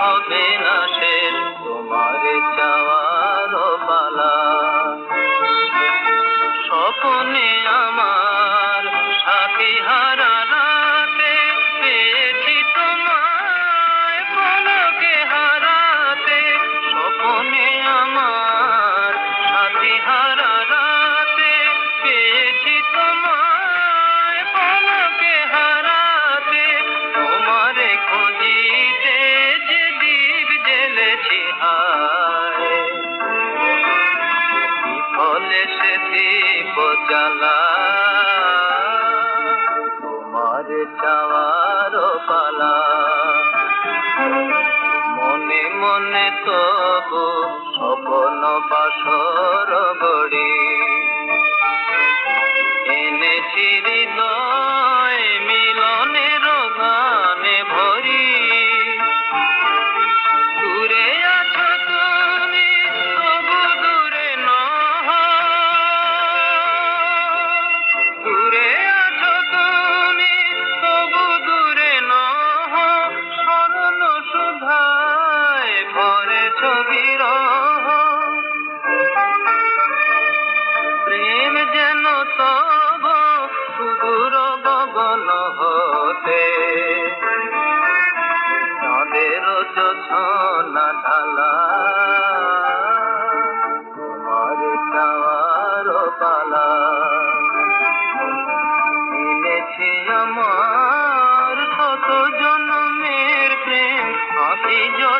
হবে তোমার চাওয়ার পালা। আমার সাথী হারা হারাতে। আমার সাথী হারা দেশে দিব জ্বালা তোমার চাওয়ার পালা। মনে মনে তবু স্বপ্ন বাসর গড়ি ছবির প্রেম যেন তব সুদূর গগন হতে। চাঁদের জোছনা ঢালা। তোমার চাওয়ার পালা। এনেছি আমার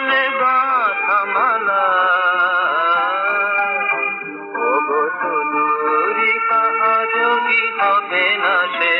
জলে গাথা মালা। ও গো না সে?